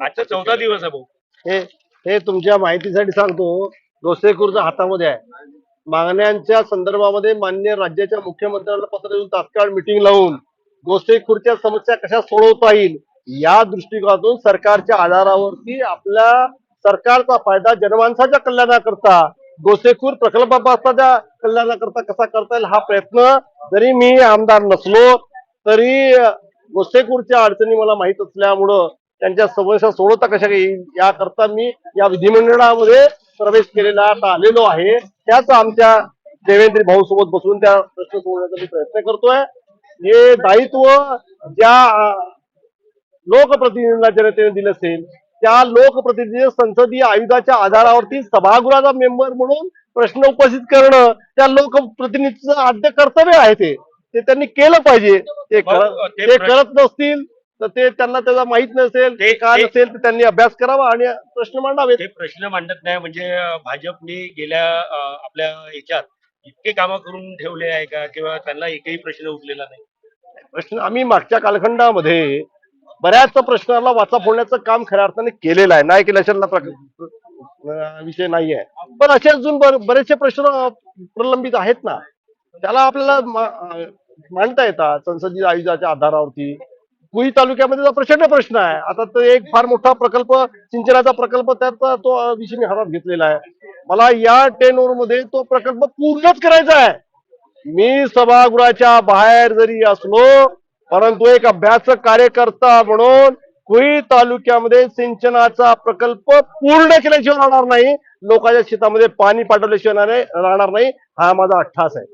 आजचा चौथा दिवस आहे भाऊ. हे हे तुमच्या माहितीसाठी सांगतो गोसेखुर्द हातामध्ये आहे. मागण्यांच्या संदर्भामध्ये मान्य राज्याच्या मुख्यमंत्र्यांना पत्र देऊन तात्काळ मिटिंग लावून गोसेखुरच्या समस्या कशा सोडवता येईल या दृष्टिकोनातून सरकारच्या आधारावरती आपल्या सरकारचा फायदा जनमानसाच्या कल्याणाकरता गोसेखूर प्रकल्पाच्या कल्याणाकरता कसा करता येईल हा प्रयत्न जरी मी आमदार नसलो तरी गोसेखूरच्या अडचणी मला माहीत असल्यामुळं त्यांच्या समस्या सोडवता कशा येईल याकरता मी या विधिमंडळामध्ये प्रवेश केलेला आता आलेलो आहे. त्याच आमच्या देवेंद्र भाऊ सोबत बसून त्या प्रश्न सोडवण्याचा मी प्रयत्न करतोय. हे दायित्व ज्या लोकप्रतिनिधींना जनतेने दिलं असेल त्या लोकप्रतिनिधी संसदीय आयुधाच्या आधारावरती सभागृहाचा मेंबर म्हणून प्रश्न उपस्थित करणं त्या लोकप्रतिनिधीचं आद्य कर्तव्य आहे ते. त्यांनी केलं पाहिजे. ते करत नसतील तर ते त्यांना त्याचा माहीत नसेल ते- ते- नसेल तर त्यांनी अभ्यास करावा आणि प्रश्न मांडावेत. ते प्रश्न मांडत नाही म्हणजे भाजपने गेल्या आपल्या ह्याच्यात इतके कामं करून ठेवले आहे का? किंवा त्यांना एकही प्रश्न उठलेला नाही? प्रश्न आम्ही मागच्या कालखंडामध्ये बऱ्याच प्रश्नाला वाचा फोडण्याचं काम खऱ्या अर्थाने केलेलं आहे. नाही केलं अशातला प्रक- अं, विषय नाही आहे. पण असे अजून बर- बरेचसे प्रश्न प्रलंबित आहेत ना. त्याला आपल्याला मांडता येतात संसदीय आयुधाच्या आधारावरती. पुरी तालुक्यामध्ये प्रचंड प्रश्न आहे. आता तो एक फार मोठा प्रकल्प सिंचनाचा प्रकल्प त्याचा तो विषय मी हातात घेतलेला आहे. मला या टेन मध्ये तो प्रकल्प पूर्णच करायचा आहे. मी सभागृहाच्या बाहेर जरी असलो परंतु एक अभ्यासक कार्यकर्ता म्हणून कुई तालुक्यामध्ये सिंचनाचा प्रकल्प पूर्ण केल्याशिवाय राहणार नाही. लोकांच्या शेतामध्ये पाणी पाठवल्याशिवाय राहणार नाही. हा माझा अठ्ठास आहे.